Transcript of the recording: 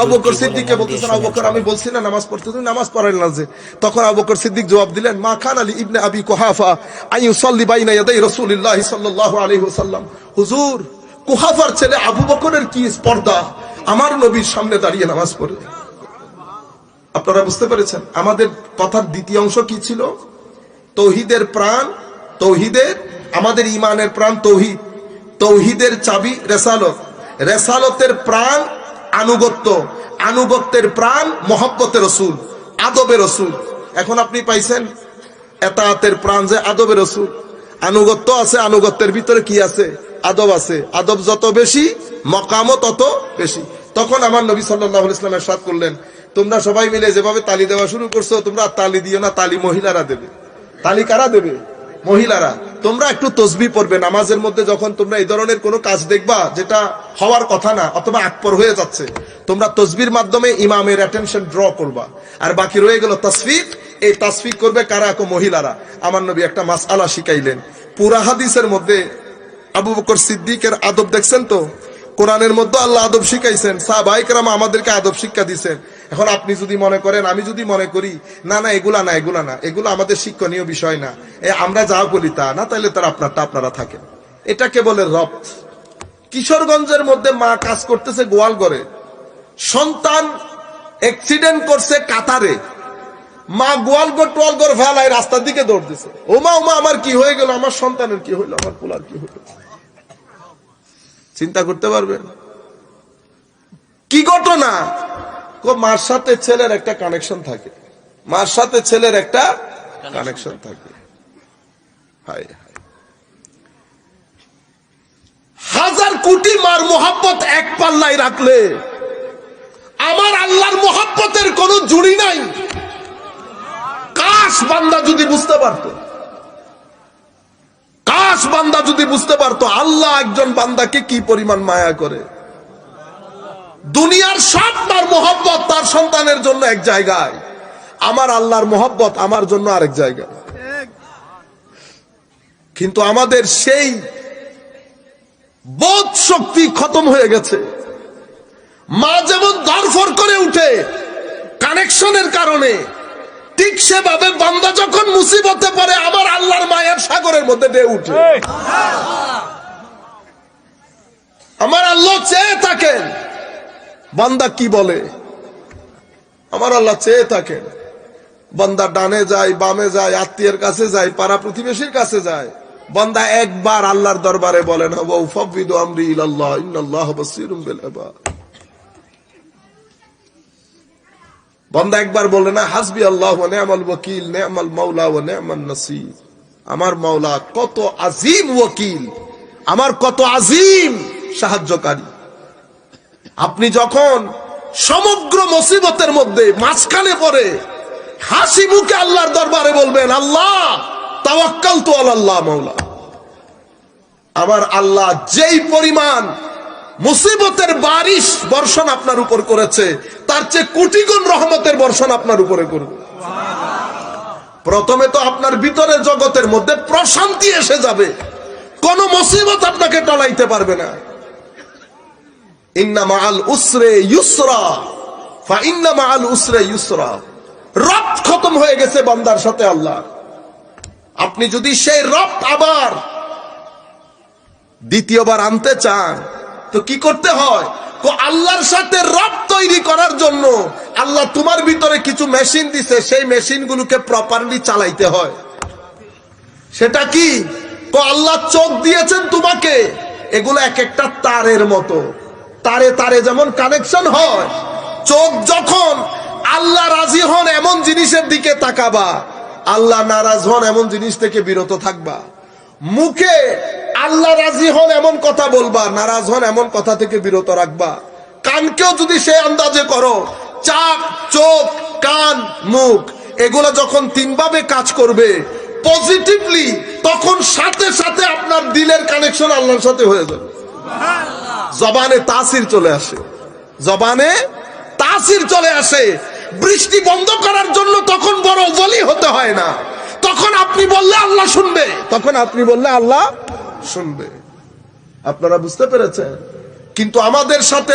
আবু বকর সিদ্দিককে বলতেছেন আবু বকর আমি বলছি না নামাজ পড়তে তুমি নামাজ পড়েন না যে তখন আবু বকর সিদ্দিক জবাব দিলেন মা খান আলী ইবনে আবি কুহাফা আই বাইনা ইয়াদাই রাসূলুল্লাহ সাল্লাল্লাহু আলাইহি ওয়াসাল্লাম। হুজুর কুহাফার ছেলে আবু বকরের কি স্পর্ধা? আমার নবীর সামনে দাঁড়িয়ে নামাজ পড়ে। আপনারা বুঝতে পেরেছেন? আমাদের কথার দ্বিতীয় অংশ কি ছিল? তৌহিদের প্রাণ তৌহিদের আমাদের ইমানের প্রাণ তৌহিদ। তৌহিদের চাবি রেসালত। রেসালতের প্রাণ আনুগত্য, আনুগত্যের প্রাণ মহব্বতের রসুল আদবের রসুল। এখন আপনি পাইছেন এতাহাতের প্রাণ যে আদবের রসুল। আনুগত্য আছে, আনুগত্যের ভিতরে কি আছে? আদব আছে। আদব যত বেশি, মকামও তত বেশি। তখন আমার নবী সাল্লাহ ইসলামের সাথ করলেন, তোমরা সবাই মিলে যেভাবে তালি দেওয়া শুরু করছ, তোমরা তালি দিও না, তালি মহিলারা দেবে। তালি কারা দেবে? মহিলারা। তোমরা একটু তসবি পড়বে, নামাজের মধ্যে যখন তোমরা এই ধরনের কোনো কাজ দেখবা, যেটা হওয়ার কথা না, অথবা আকপর হয়ে যাচ্ছে, তোমরা তসবির মাধ্যমে ইমামের অ্যাটেনশন ড্র করবা। আর বাকি রয়ে গেল তসফিক। এই তসফিক করবে কারা? কো মহিলারা। আমার নবী একটা মাস আলা শিখাইলেন। পুরা হাদিসের মধ্যে আবু বকর সিদ্দিকের আদব দেখছেন তো? কোরআনের মধ্যে আল্লাহ আদব শিখাইছেন সাহবাইকরাম আমাদেরকে আদব শিক্ষা দিচ্ছেন এখন আপনি যদি মনে করেন, আমি যদি মনে করি, না না, এগুলা না এগুলা না, এগুলো আমাদের শিক্ষণীয় বিষয় না, এ আমরা যা বলি তা না তাহলে তার আপনারটা আপনারা থাকেন। এটাকে বলে রপ্ত কিশোরগঞ্জের মধ্যে মা কাজ করতেছে গোয়ালগড়ে। সন্তান অ্যাক্সিডেন্ট করছে কাতারে। মা গোয়ালগড়, টোয়ালগড় ফেলায় রাস্তার দিকে দৌড় দিছে ওমা ওমা আমার কি হয়ে গেল? আমার সন্তানের কি হইল? আমার পোলার কি হইল? চিন্তা করতে পারবেন কি ঘটনা? মার সাথে ছেলের একটা কানেকশন থাকে। মার সাথে ছেলের একটা কানেকশন থাকে। হায়। হাজার কোটি মার মোহাব্বত এক পাল্লায় রাখলে আমার আল্লাহর মোহাব্বতের কোনো জুড়ি নাই। কাশ বান্দা যদি বুঝতে পারতো। কাশ বান্দা যদি বুঝতে পারতো, আল্লাহ একজন বান্দাকে কি পরিমাণ মায়া করে। দুনিয়ার সব মার মোহব্বত তার সন্তানের জন্য এক জায়গায়। আমার আল্লাহর মোহব্বত আমার জন্য আরেক জায়গায়। কিন্তু আমাদের সেই বোধ শক্তি খতম হয়ে গেছে। মা যেমন দরফর করে উঠে, কানেকশনের কারণে ঠিক সেভাবে বান্দা যখন মুসিবতে পড়ে আমার আল্লাহর মায়ের সাগরের মধ্যে ডে উঠে। আমার আল্লাহ চেয়ে থাকেন। বান্দা কি বলে? আমার আল্লাহ চেয়ে থাকেন। বান্দা ডানে যায় বামে যায় আত্মীয়ের কাছে যায় পাড়া প্রতিবেশীর কাছে যায়। বান্দা একবার আল্লাহর দরবারে বলে না ওয়া আমরি ইলাল্লাহ ইন্নাল্লাহ বাসীরুম বিল ইবাদ বান্দা একবার বলে না, হাসবি আল্লাহ নি'মাল ওয়াকিল নি'মাল মাওলা ওয়া নি'মান আমার মাওলা কত আজিম ওয়াকিল, আমার কত আজিম সাহায্যকারী। আপনি যখন সমগ্র মুসিবতের মধ্যে মাঝখানে পড়ে হাসি মুখে আল্লাহর দরবারে বলবেন, আল্লাহ তাওয়াক্কাল তো আল্লাহ মাওলা। আমার আল্লাহ যেই পরিমাণ মুসিবতের বারিশ বর্ষণ আপনার উপর করেছে তার চেয়ে কোটি গুণ রহমতের বর্ষণ আপনার উপরে করবে। প্রথমে তো আপনার ভিতরে জগতের মধ্যে প্রশান্তি এসে যাবে। কোন মুসিবত আপনাকে টলাইতে পারবে না। ইন্না মাআল উসরে ইউসরা, ফা ইন্না মাআল উসরে ইউসরা। রব খতম হয়ে গেছে বান্দার সাথে আল্লাহ। আপনি যদি সেই রব আবার দ্বিতীয়বার আনতে চান, তো কি করতে হয়? আল্লাহর সাথে রব তৈরি করার জন্য আল্লাহ তোমার ভিতরে কিছু মেশিন দিছে, সেই মেশিন গুলোকে প্রপারলি চালাইতে হয়। সেটা কি? কো আল্লাহ চোখ দিয়েছেন তোমাকে। এগুলো এক একটা তারের মতো। তারে তারে যেমন কানেকশন হয়, চোখ যখন আল্লাহ রাজি হন এমন জিনিসের দিকে তাকাবা। আল্লাহ নারাজ হন এমন জিনিস থেকে বিরত থাকবা। মুখে আল্লাহ রাজি হন এমন কথা বলবা, নারাজ হন এমন কথা থেকে বিরত রাখবা। কানকেও যদি সে আন্দাজে করো চাক চোখ কান মুখ এগুলো যখন তিনভাবে কাজ করবে পজিটিভলি তখন সাথে সাথে আপনার দিলের কানেকশন আল্লাহর সাথে হয়ে যাবে। জবানে তাসির চলে আসে। জবানে তাসির চলে আসে। বৃষ্টি বন্ধ করার জন্য তখন বড় বলি হতে হয় না। তখন আপনি বললে আল্লাহ শুনবে। তখন আপনি বললে আল্লাহ শুনবে। আপনারা বুঝতে পেরেছেন? কিন্তু আমাদের সাথে